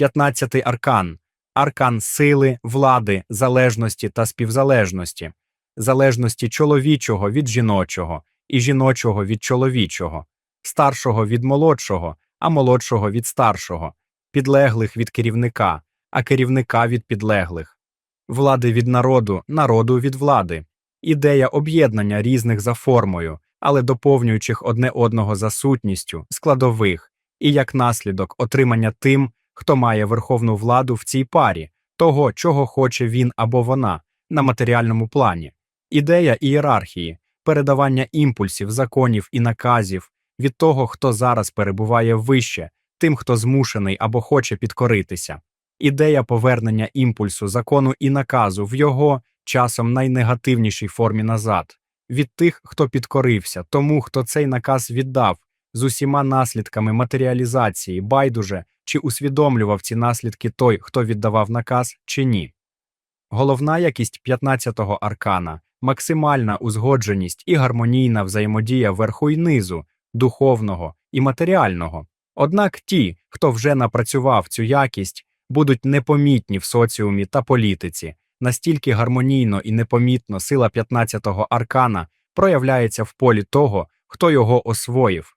15-й аркан аркан сили, влади, залежності та співзалежності, залежності чоловічого від жіночого і жіночого від чоловічого, старшого від молодшого, а молодшого від старшого, підлеглих від керівника, а керівника від підлеглих, влади від народу, народу від влади, ідея об'єднання різних за формою, але доповнюючих одне одного за сутністю, складових, і як наслідок отримання тим, хто має верховну владу в цій парі, того, чого хоче він або вона на матеріальному плані, ідея ієрархії, передавання імпульсів, законів і наказів від того, хто зараз перебуває вище, тим, хто змушений або хоче підкоритися, ідея повернення імпульсу, закону і наказу в його часом найнегативнішій формі назад, від тих, хто підкорився, тому, хто цей наказ віддав, з усіма наслідками матеріалізації, байдуже чи усвідомлював ці наслідки той, хто віддавав наказ, чи ні. Головна якість 15-го аркана максимальна узгодженість і гармонійна взаємодія верху й низу, духовного і матеріального. Однак ті, хто вже напрацював цю якість, будуть непомітні в соціумі та політиці, настільки гармонійно і непомітно сила 15-го аркана проявляється в полі того, хто його освоїв.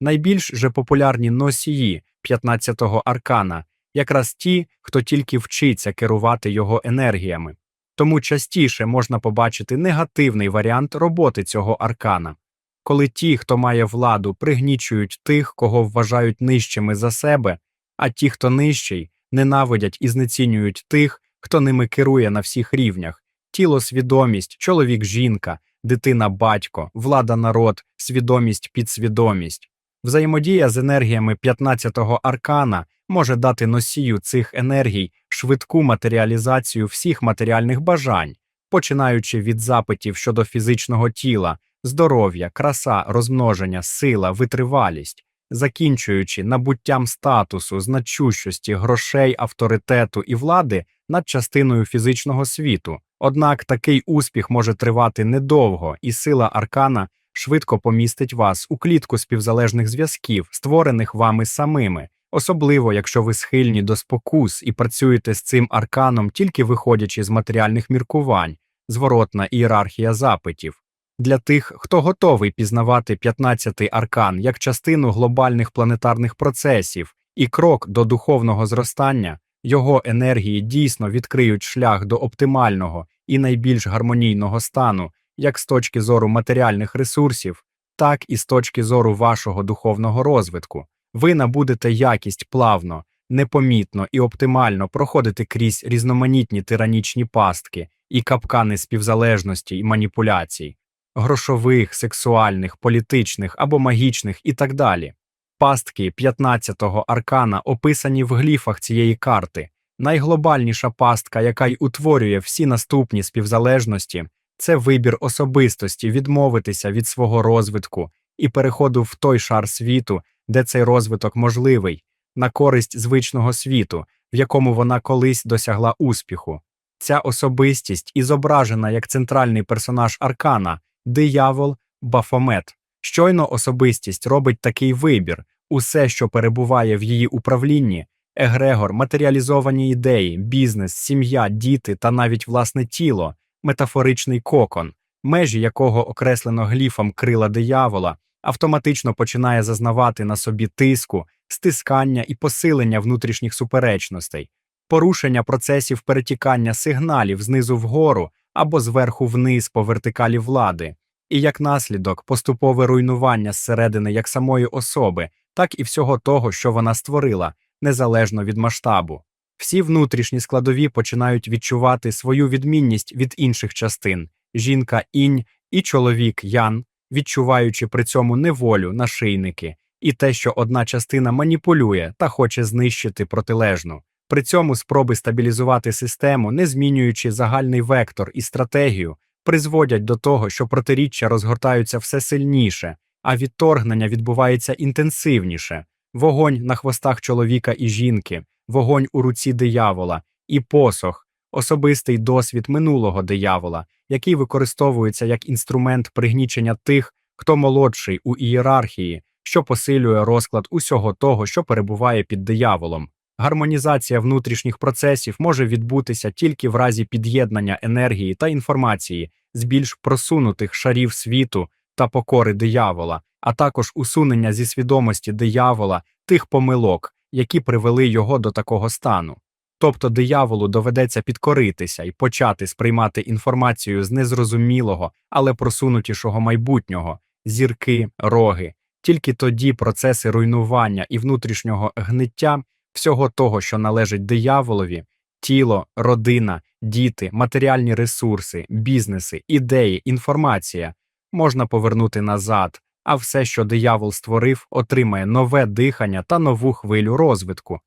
Найбільш же популярні носії 15-го аркана якраз ті, хто тільки вчиться керувати його енергіями. Тому частіше можна побачити негативний варіант роботи цього аркана, коли ті, хто має владу, пригнічують тих, кого вважають нижчими за себе, а ті, хто нижчий, ненавидять і знецінюють тих, хто ними керує на всіх рівнях тіло, свідомість, чоловік, жінка, дитина, батько, влада, народ, свідомість, підсвідомість. Взаємодія з енергіями 15-го аркана може дати носію цих енергій швидку матеріалізацію всіх матеріальних бажань, починаючи від запитів щодо фізичного тіла, здоров'я, краса, розмноження, сила, витривалість, закінчуючи набуттям статусу, значущості, грошей, авторитету і влади над частиною фізичного світу. Однак такий успіх може тривати недовго, і сила аркана швидко помістить вас у клітку співзалежних зв'язків, створених вами самими, особливо якщо ви схильні до спокус і працюєте з цим арканом, тільки виходячи з матеріальних міркувань, зворотна ієрархія запитів. Для тих, хто готовий пізнавати 15-й аркан як частину глобальних планетарних процесів і крок до духовного зростання, його енергії дійсно відкриють шлях до оптимального і найбільш гармонійного стану, як з точки зору матеріальних ресурсів, так і з точки зору вашого духовного розвитку. Ви набудете якість плавно, непомітно і оптимально проходити крізь різноманітні тиранічні пастки і капкани співзалежності і маніпуляцій, грошових, сексуальних, політичних або магічних і так далі. Пастки 15-го аркана описані в гліфах цієї карти. Найглобальніша пастка, яка й утворює всі наступні співзалежності, це вибір особистості відмовитися від свого розвитку і переходу в той шар світу, де цей розвиток можливий, на користь звичного світу, в якому вона колись досягла успіху. Ця особистість і зображена як центральний персонаж аркана, диявол Бафомет. Щойно особистість робить такий вибір, усе, що перебуває в її управлінні, егрегор, матеріалізовані ідеї, бізнес, сім'я, діти та навіть власне тіло, метафоричний кокон, межі якого окреслено гліфом крила диявола, автоматично починає зазнавати на собі тиску, стискання і посилення внутрішніх суперечностей, порушення процесів перетікання сигналів знизу вгору або зверху вниз по вертикалі влади, і як наслідок поступове руйнування зсередини як самої особи, так і всього того, що вона створила, незалежно від масштабу. Всі внутрішні складові починають відчувати свою відмінність від інших частин жінка інь і чоловік ян, відчуваючи при цьому неволю, нашийники, і те, що одна частина маніпулює та хоче знищити протилежну. При цьому спроби стабілізувати систему, не змінюючи загальний вектор і стратегію, призводять до того, що протиріччя розгортаються все сильніше, а відторгнення відбувається інтенсивніше. Вогонь на хвостах чоловіка і жінки, вогонь у руці диявола, і посох, особистий досвід минулого диявола, який використовується як інструмент пригнічення тих, хто молодший у ієрархії, що посилює розклад усього того, що перебуває під дияволом. Гармонізація внутрішніх процесів може відбутися тільки в разі під'єднання енергії та інформації з більш просунутих шарів світу та покори диявола, а також усунення зі свідомості диявола тих помилок, які привели його до такого стану. Тобто дияволу доведеться підкоритися і почати сприймати інформацію з незрозумілого, але просунутішого майбутнього, зірки, роги. Тільки тоді процеси руйнування і внутрішнього гниття всього того, що належить дияволові, тіло, родина, діти, матеріальні ресурси, бізнеси, ідеї, інформація можна повернути назад, а все, що диявол створив, отримає нове дихання та нову хвилю розвитку.